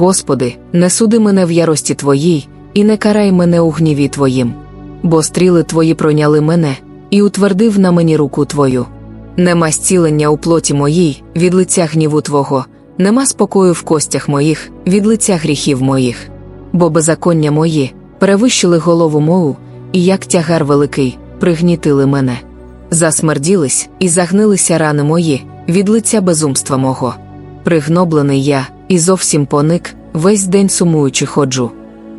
Господи, не суди мене в ярості Твоїй, і не карай мене у гніві Твоїм. Бо стріли Твої пройняли мене, і утвердив на мені руку Твою. Нема зцілення у плоті моїй від лиця гніву Твого, нема спокою в костях моїх від лиця гріхів моїх. Бо беззаконня мої перевищили голову мою, і як тягар великий, пригнітили мене. Засмерділись і загнилися рани мої від лиця безумства мого. Пригноблений я і зовсім поник, весь день сумуючи ходжу.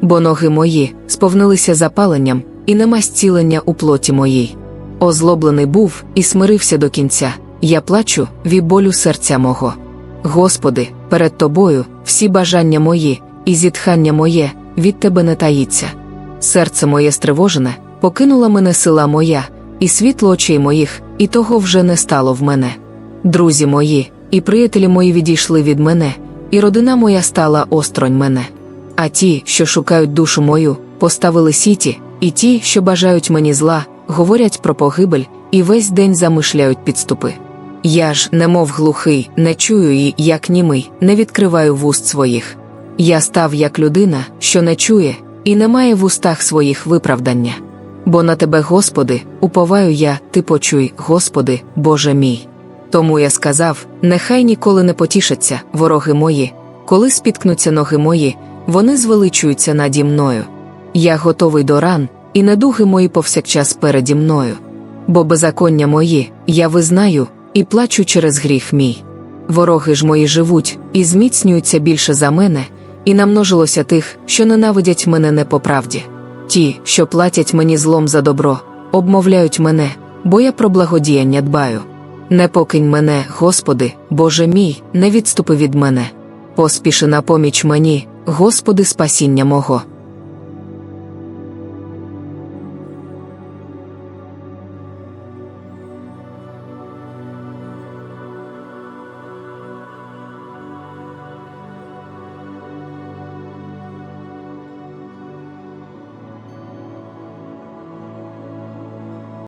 Бо ноги мої сповнилися запаленням, і нема зцілення у плоті моїй. Озлоблений був і смирився до кінця. Я плачу від болю серця мого. Господи, перед тобою всі бажання мої, і зітхання моє від тебе не таїться. Серце моє стривожене, покинула мене сила моя, і світло очей моїх, і того вже не стало в мене. Друзі мої, і приятелі мої відійшли від мене, і родина моя стала осторонь мене. А ті, що шукають душу мою, поставили сіті, і ті, що бажають мені зла, говорять про погибель і весь день замишляють підступи. Я ж, немов глухий, не чую і, як німий, не відкриваю вуст своїх. Я став як людина, що не чує, і не має в устах своїх виправдання. Бо на тебе, Господи, уповаю я, ти почуй, Господи, Боже мій. Тому я сказав: нехай ніколи не потішаться, вороги мої, коли спіткнуться ноги мої, вони звеличуються наді мною. Я готовий до ран, і недуги мої повсякчас переді мною. Бо беззаконня мої, я визнаю, і плачу через гріх мій. Вороги ж мої живуть і зміцнюються більше за мене, і намножилося тих, що ненавидять мене не по правді. Ті, що платять мені злом за добро, обмовляють мене, бо я про благодіяння дбаю. Не покинь мене, Господи, Боже мій, не відступи від мене. Поспіши на поміч мені, Господи, спасіння мого.